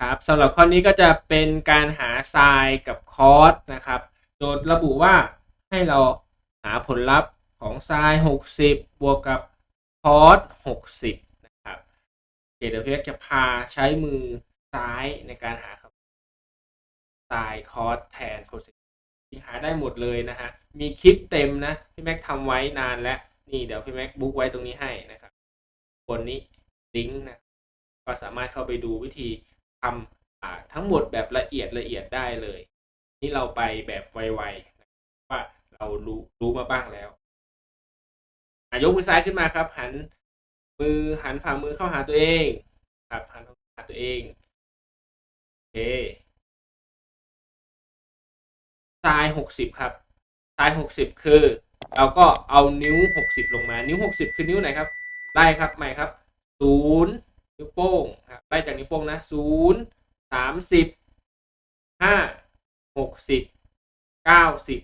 ครับสำหรับข้อนี้ก็จะเป็นการหาไซน์กับคอสนะครับโจทย์ระบุว่าให้เราหาผลลัพธ์ของไซน์60 บวกกับคอส60 นะครับเคเดี๋ยวพี่เอ็กจะพาใช้มือซ้ายในการหาคำไซน์คอสแทนโคสิที่หาได้หมดเลยนะฮะ มีคลิปเต็มนะ พี่แม็กทำไว้นานแล้ว นี่เดี๋ยวพี่แม็กบุ๊กไว้ตรงนี้ให้นะครับ บนนี้ลิงก์นะ ก็สามารถเข้าไปดูวิธี ทำทั้งหมดแบบละเอียดละเอียดได้เลย นี่เราไปแบบไวๆว่าเรารู้รู้มาบ้างแล้วยกมือซ้ายขึ้นมาครับ หันมือหันฝ่ามือเข้าหาตัวเอง ครับหันเข้าหาตัวเองโอเคซ้ายหกสิบครับซ้ายหกสิบคือ เราก็เอานิ้วหกสิบลงมา นิ้วหกสิบคือนิ้วไหนครับไล่ครับใหม่ครับศูนย์ นิ้วโป้งครับไล่จากนิ้วโป้งนะศูนย์สามสิบห้าหกสิบเก้าสิบ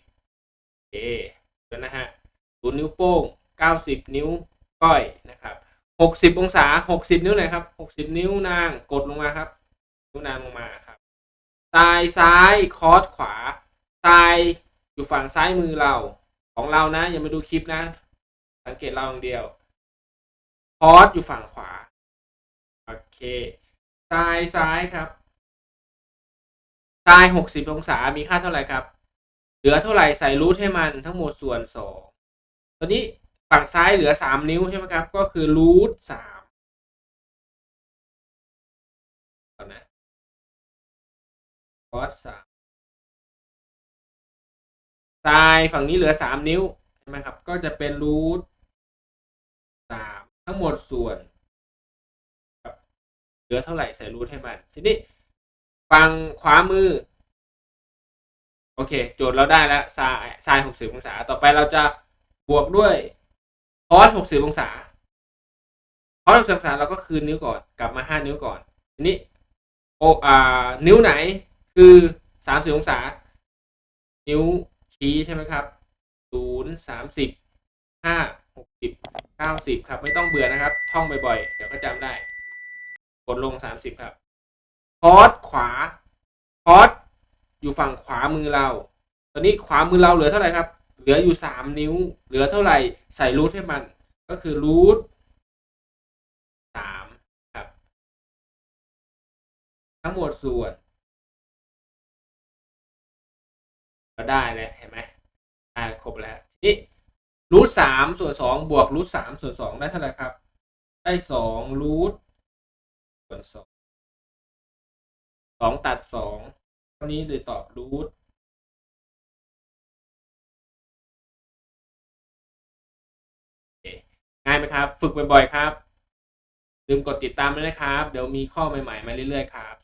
เอแล้วนะฮะศูนย์นิ้วโป้งเก้าสิบนิ้วก้อยนะครับหกสิบองศาหกสิบนิ้วไหนครับหกสิบนิ้วนางกดลงมาครับ นิ้วนางลงมาครับตายซ้ายคอสขวาตายอยู่ฝั่งซ้ายมือเราของเรานะอย่ามาดูคลิปนะ สังเกตเราอย่างเดียวคอสอยู่ฝั่งขวา ซ้ายซ้ายครับซ้ายหกสิบองศามีค่าเท่าไหร่ครับ เหลือเท่าไหร่ใส่รูทให้มันทั้งหมดส่วนสองตอนนี้ฝั่งซ้ายเหลือสามนิ้วใช่ไหมครับ ก็คือรูทสามก่อนนะคอสสามซ้ายฝั่งนี้เหลือสามนิ้วใช่ไหมครับ ก็จะเป็นรูทสามทั้งหมดส่วน ลือเท่าไหร่ใส่รูทให้มัน ทีนี้ฝั่งขวามือ โอเค โจทย์เราได้แล้วซายซายหกสิบองศา ต่อไปเราจะบวกด้วยคอสหกสิบองศาคอสหกสิบองศาเราก็คืนนิ้วก่อนกลับมาห้านิ้วก่อน ทีนี้โออ่านิ้วไหนคือสามสิบองศา นิ้วชี้ใช่ไหมครับศูนย์สามสิบห้าหกสิบเก้าสิบครับ ไม่ต้องเบื่อนะครับ ท่องบ่อยๆ เดี๋ยวก็จำได้ ดลงสามสิบครับ คอร์สขวา คอร์สอยู่ฝั่งขวามือเรา ตอนนี้ขวามือเราเหลือเท่าไหร่ครับ เหลืออยู่สามนิ้ว เหลือเท่าไหร่ ใส่รูทให้มัน ก็คือรูทสามครับ ทั้งหมดส่วน ก็ได้แล้วเห็นไหมอ่าครบแล้วทีนี้รูทสามส่วนสองบวกรูทสามส่วนสองได้เท่าไหร่ครับ ได้สองรูท ส่วนสองสองตัดสองเท่านี้เลยตอบรูทง่ายไหมครับ ฝึกบ่อยๆครับ ลืมกดติดตามด้วยนะครับ เดี๋ยวมีข้อใหม่ๆมาเรื่อยๆครับ